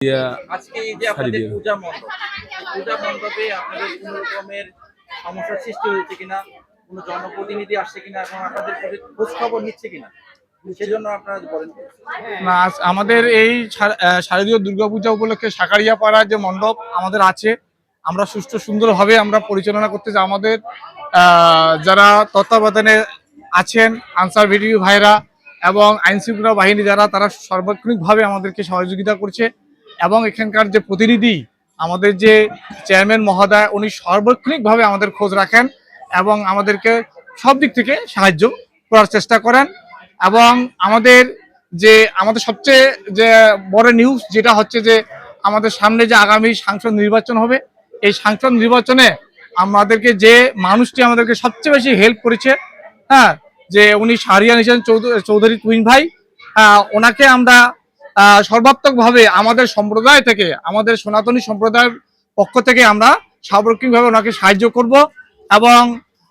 আজকে এই যে আপনাদের পূজা মণ্ডপ পূজা মণ্ডপে আপনাদের কোনো রকমের সমস্যার সৃষ্টি হয়েছে কিনা? কোনো জনপ্রতিনিধি আসছে কিনা? এবং আপনাদের খোঁজ খবর নিচ্ছে কিনা? সেজন্য আপনারা বলেন। না আমাদের এই আহ, শারদীয় দুর্গাপূজা উপলক্ষে সাকারিয়া পাড়ার যে মণ্ডপ আমাদের আছে আমরা সুষ্ঠু সুন্দরভাবে আমরা পরিচালনা করতে চাই। আমাদের আহ, যারা তত্ত্বাবধানে আছেন আনসার ভিডিও ভাইরা এবং আইন শৃঙ্খলা বাহিনী যারা তারা সার্বক্ষণিকভাবে আমাদেরকে সহযোগিতা করছে। এবং এখানকার যে প্রতিনিধি আমাদের যে চেয়ারম্যান মহোদয় উনি সার্বক্ষণিকভাবে আমাদের খোঁজ রাখেন এবং আমাদেরকে সব দিক থেকে সাহায্য করার চেষ্টা করেন এবং আমাদের যে আমাদের সবচেয়ে যে বড় নিউজ যেটা হচ্ছে যে আমাদের সামনে যে আগামী সাংসদ নির্বাচন হবে এই সাংসদ নির্বাচনে আমাদেরকে যে মানুষটি আমাদেরকে সবচেয়ে বেশি হেল্প করেছে হ্যাঁ যে উনি সারিয়া নিশান চৌধুরী চৌধুরী টুইন ভাই আহ, ওনাকে আমরা সর্বাত্মকভাবে আমাদের সম্প্রদায় থেকে আমাদের সনাতনী সম্প্রদায়ের পক্ষ থেকে আমরা সার্বক্ষণিকভাবে ওনাকে সাহায্য করব এবং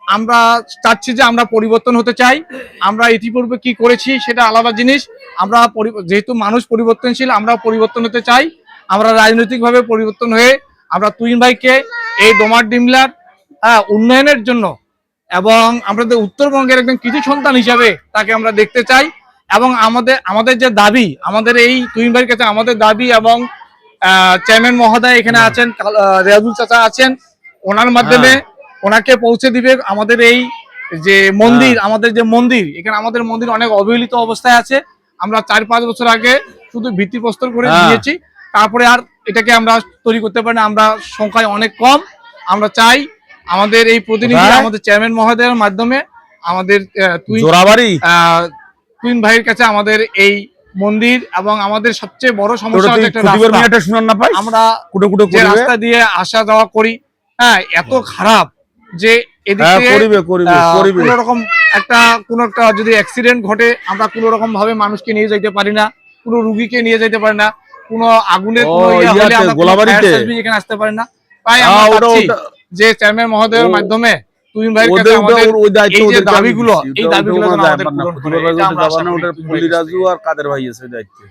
আমরা চাচ্ছি যে আমরা পরিবর্তন হতে চাই। আমরা ইতিপূর্বে কি করেছি সেটা আলাদা জিনিস। আমরা যেহেতু মানুষ পরিবর্তনশীল আমরা পরিবর্তন হতে চাই। আমরা রাজনৈতিকভাবে পরিবর্তন হয়ে আমরা তুইন ভাইকে এই ডোমার ডিমলার হ্যাঁ, উন্নয়নের জন্য এবং আমাদের উত্তরবঙ্গের একজন কৃতি সন্তান হিসাবে তাকে আমরা দেখতে চাই। এবং আমাদের আমাদের যে দাবি আমাদের এই ভাইয়ের কাছে আমাদের দাবি এবং চেয়ারম্যান মহোদয় এখানে আছেন রেয়াজুল চাচা আছেন ওনার মাধ্যমে ওনাকে পৌঁছে দিবে আমাদের এই যে মন্দির আমাদের যে মন্দির এখানে আমাদের মন্দির অনেক অবহেলিত অবস্থায় আছে। আমরা চার পাঁচ বছর আগে শুধু ভিত্তিপ্রস্তর করে হ্যাঁ। দিয়েছি তারপরে আর এটাকে আমরা তৈরি করতে পারি না আমরা সংখ্যায় অনেক কম। আমরা চাই আমাদের এই প্রতিনিধি আমাদের চেয়ারম্যান মহোদয়ের মাধ্যমে আমাদের আহ, তুইন ভাইয়ের কাছে আমাদের এই মন্দির এবং আমাদের সবচেয়ে বড় সমস্যা হচ্ছে একটা রাস্তা। শুনান না পাই আমরা কুটে কুটে যে রাস্তা দিয়ে আসা যাওয়া করি হ্যাঁ এত খারাপ যে এদিক হ্যাঁ কোনো রকম একটা কোনো একটা যদি অ্যাক্সিডেন্ট ঘটে আমরা কোনো রকম ভাবে মানুষকে নিয়ে যেতে পারি না কোনো রুগীকে নিয়ে যেতে পারি না কোনো আগুনের কোনো ইয়ে এখানে আসতে পারি না। তাই আমরা ওটা যে চেয়ারম্যান মহোদয়ের মাধ্যমে দায়িত্ব ওদের দাবিগুলো এই আর কাদের ভাই আছে দায়িত্বে?